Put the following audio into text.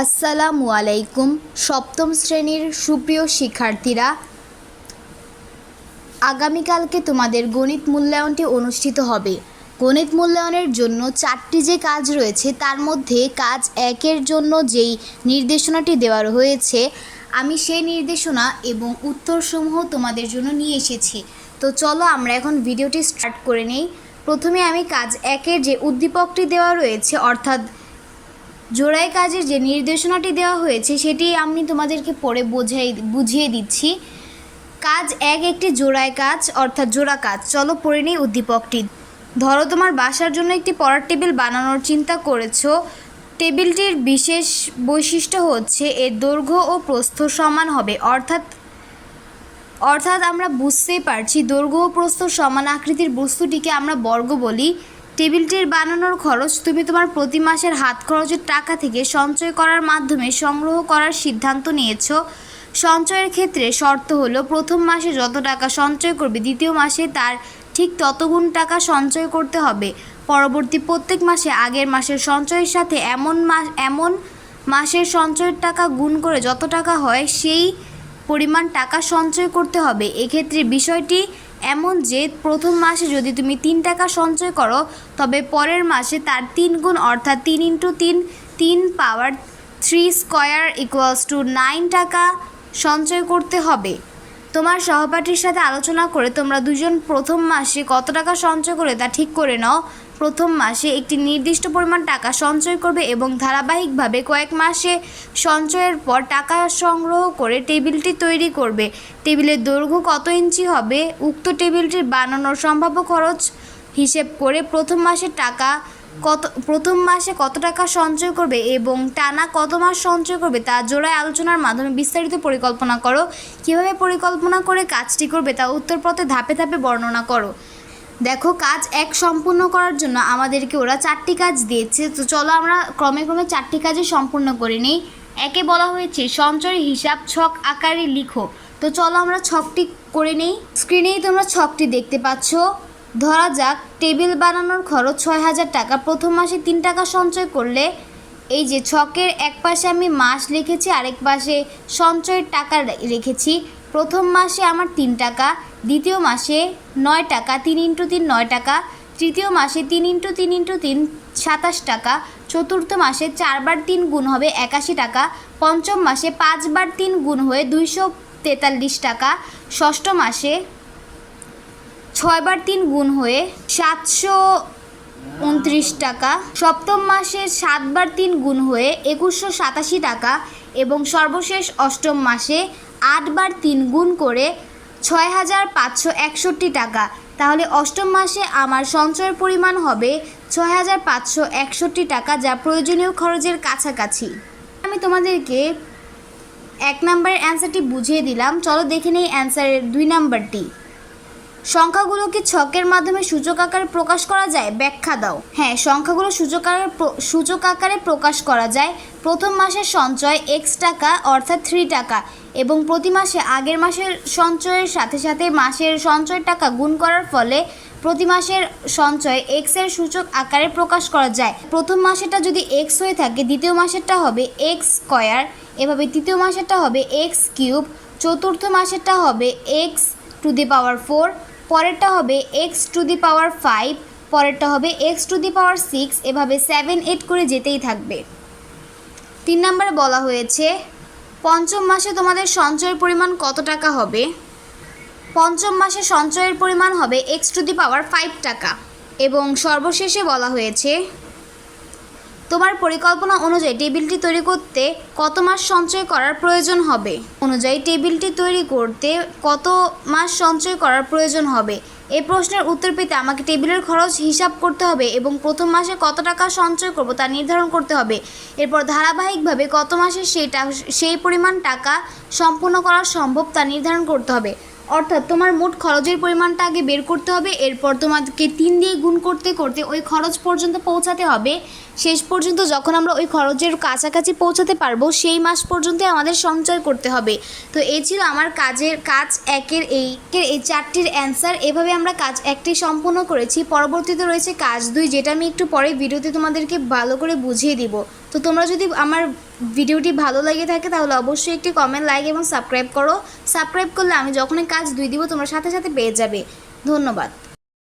আসসালামু আলাইকুম। সপ্তম শ্রেণির সুপ্রিয় শিক্ষার্থীরা, আগামীকালকে তোমাদের গণিত মূল্যায়নটি অনুষ্ঠিত হবে। গণিত মূল্যায়নের জন্য চারটি যে কাজ রয়েছে, তার মধ্যে কাজ একের জন্য যেই নির্দেশনাটি দেওয়া হয়েছে আমি সেই নির্দেশনা এবং উত্তরসমূহ তোমাদের জন্য নিয়ে এসেছি। তো চলো আমরা এখন ভিডিওটি স্টার্ট করে নেই। প্রথমে আমি কাজ একের যে উদ্দীপকটি দেওয়া রয়েছে, অর্থাৎ জোড়াই কাজের যে নির্দেশনাটি দেওয়া হয়েছে, সেটি আমি তোমাদেরকে পড়ে বোঝাই, বুঝিয়ে দিচ্ছি। কাজ এক, একটি জোড়াই কাজ, অর্থাৎ জোড়া কাজ। চলো পড়ে নিই উদ্দীপকটি। ধরো তোমার বাসার জন্য একটি পড়ার টেবিল বানানোর চিন্তা করেছ। টেবিলটির বিশেষ বৈশিষ্ট্য হচ্ছে, এর দৈর্ঘ্য ও প্রস্থ সমান হবে। অর্থাৎ অর্থাৎ আমরা বুঝতেই পারছি, দৈর্ঘ্য ও প্রস্থ সমান আকৃতির বস্তুটিকে আমরা বর্গ বলি। টেবিলটির বানানোর খরচ তুমি তোমার প্রতি মাসের হাত খরচের টাকা থেকে সঞ্চয় করার মাধ্যমে সংগ্রহ করার সিদ্ধান্ত নিয়েছো। সঞ্চয়ের ক্ষেত্রে শর্ত হলো প্রথম মাসে যত টাকা সঞ্চয় করবে দ্বিতীয় মাসে তার ঠিক ততগুণ টাকা সঞ্চয় করতে হবে। পরবর্তী প্রত্যেক মাসে আগের মাসের সঞ্চয়ের সাথে এমন মাস এমন মাসের সঞ্চয়ের টাকা গুণ করে যত টাকা হয় সেই পরিমাণ টাকা সঞ্চয় করতে হবে। এক্ষেত্রে বিষয়টি এমন যে প্রথম মাসে যদি তুমি তিন টাকা সঞ্চয় করো, তবে পরের মাসে তার তিন গুণ অর্থাৎ তিন ইন্টু তিন তিন power three square equals two nine টাকা সঞ্চয় করতে হবে। তোমার সহপাঠীর সাথে আলোচনা করে তোমরা দুজন প্রথম মাসে কত টাকা সঞ্চয় করে তা ঠিক করে নাও। প্রথম মাসে একটি নির্দিষ্ট পরিমাণ টাকা সঞ্চয় করবে এবং ধারাবাহিকভাবে কয়েক মাসে সঞ্চয়ের পর টাকা সংগ্রহ করে টেবিলটি তৈরি করবে। টেবিলের দৈর্ঘ্য কত ইঞ্চি হবে? উক্ত টেবিলটির বানানোর সম্ভাব্য খরচ হিসেব করে প্রথম মাসের টাকা কত, প্রথম মাসে কত টাকা সঞ্চয় করবে এবং টানা কত মাস সঞ্চয় করবে তা জোড়ায় আলোচনার মাধ্যমে বিস্তারিত পরিকল্পনা করো। কীভাবে পরিকল্পনা করে কাজটি করবে তা উত্তরপথে ধাপে ধাপে বর্ণনা করো। দেখো, কাজ এক সম্পূর্ণ করার জন্য আমাদেরকে ওরা চারটি কাজ দিয়েছে। তো চলো আমরা ক্রমে ক্রমে চারটি কাজে সম্পূর্ণ করে নিই। একে বলা হয়েছে সঞ্চয়ের হিসাব ছক আকারে লিখো। তো চলো আমরা ছকটি করে নেই। স্ক্রিনেই তোমরা ছকটি দেখতে পাচ্ছ। ধরা যাক, টেবিল বানানোর খরচ ছয় হাজার টাকা। প্রথম মাসে তিন টাকা সঞ্চয় করলে, এই যে ছকের এক পাশে আমি মাস লিখেছি, আরেক পাশে সঞ্চয়ের টাকা রেখেছি। প্রথম মাসে আমার তিন টাকা, দ্বিতীয় মাসে নয় টাকা, তিন ইন্টু তিন নয় টাকা, তৃতীয় মাসে তিন ইন্টু তিন ইন্টু তিন, সাতাশ টাকা, চতুর্থ মাসে চারবার তিন গুণ হবে একাশি টাকা, পঞ্চম মাসে পাঁচবার তিন গুণ হয়ে দুইশো তেতাল্লিশ টাকা, ষষ্ঠ মাসে ছয়বার তিন গুণ হয়ে সাতশো উনত্রিশ টাকা। সপ্তম মাসে সাতবার তিন গুণ হয়ে একুশশো সাতাশি টাকা এবং সর্বশেষ অষ্টম মাসে আটবার তিন গুণ করে ছয় হাজার পাঁচশো একষট্টি টাকা। তাহলে অষ্টম মাসে আমার সঞ্চয়ের পরিমাণ হবে ছয় হাজার পাঁচশো একষট্টি টাকা, যা প্রয়োজনীয় খরচের কাছাকাছি। আমি তোমাদেরকে এক নম্বরের অ্যান্সারটি বুঝিয়ে দিলাম। চলো দেখে নেই অ্যান্সারের দুই নাম্বারটি। সংখ্যাগুলোকে ছকের মাধ্যমে সূচক আকারে প্রকাশ করা যায়, ব্যাখ্যা দাও। হ্যাঁ সংখ্যাগুলো সূচক আকারে সূচক আকারে প্রকাশ করা যায়। প্রথম মাসের সঞ্চয় এক্স টাকা, অর্থাৎ থ্রি টাকা, এবং প্রতি মাসে আগের মাসের সঞ্চয়ের সাথে সাথে মাসের সঞ্চয় টাকা গুণ করার ফলে প্রতি মাসের সঞ্চয় এক্সের সূচক আকারে প্রকাশ করা যায়। প্রথম মাসেরটা যদি এক্স হয়ে থাকে, দ্বিতীয় মাসেরটা হবে এক্স স্কয়ার এভাবে তৃতীয় মাসেরটা হবে এক্স কিউব চতুর্থ মাসেরটা হবে X to the power four পরেরটা হবে X to the power five পরেরটা হবে X to the power six এভাবে সেভেন এইট করে যেতেই থাকবে। তিন নম্বরে বলা হয়েছে, পঞ্চম মাসে তোমাদের সঞ্চয়ের পরিমাণ কত টাকা হবে? পঞ্চম মাসে সঞ্চয়ের পরিমাণ হবে X to the power five টাকা। এবং সর্বশেষে বলা হয়েছে তোমার পরিকল্পনা অনুযায়ী টেবিলটি তৈরি করতে কত মাস সঞ্চয় করার প্রয়োজন হবে? অনুযায়ী টেবিলটি তৈরি করতে কত মাস সঞ্চয় করার প্রয়োজন হবে? এই প্রশ্নের উত্তর পেতে আমাকে টেবিলের খরচ হিসাব করতে হবে এবং প্রথম মাসে কত টাকা সঞ্চয় করব তা নির্ধারণ করতে হবে। এরপর ধারাবাহিকভাবে কত মাসে সেটা সেই পরিমাণ টাকা সম্পূর্ণ করা সম্ভব তা নির্ধারণ করতে হবে। অর্থাৎ তোমার মোট খরচের পরিমাণটা আগে বের করতে হবে, এরপর তোমাকে তিন দিয়ে গুণ করতে করতে ওই খরচ পর্যন্ত পৌঁছাতে হবে। শেষ পর্যন্ত যখন আমরা ওই খরচের কাছাকাছি পৌঁছাতে পারব, সেই মাস পর্যন্ত আমাদের সঞ্চয় করতে হবে। তো এই ছিল আমার কাজের কাজ একের এই এর এই চারটির অ্যান্সার এভাবে আমরা কাজ একটি সম্পূর্ণ করেছি। পরবর্তীতে রয়েছে কাজ দুই, যেটা আমি একটু পরে ভিডিওতে তোমাদেরকে ভালো করে বুঝিয়ে দিব। তো তোমরা যদি আমার ভিডিওটি ভালো লাগে থাকে, তাহলে অবশ্যই একটি কমেন্ট লাইক এবং সাবস্ক্রাইব করো। সাবস্ক্রাইব করলে আমি যখনই কাজ দুই দিব, তোমরা সাথে সাথে পেয়ে যাবে। ধন্যবাদ।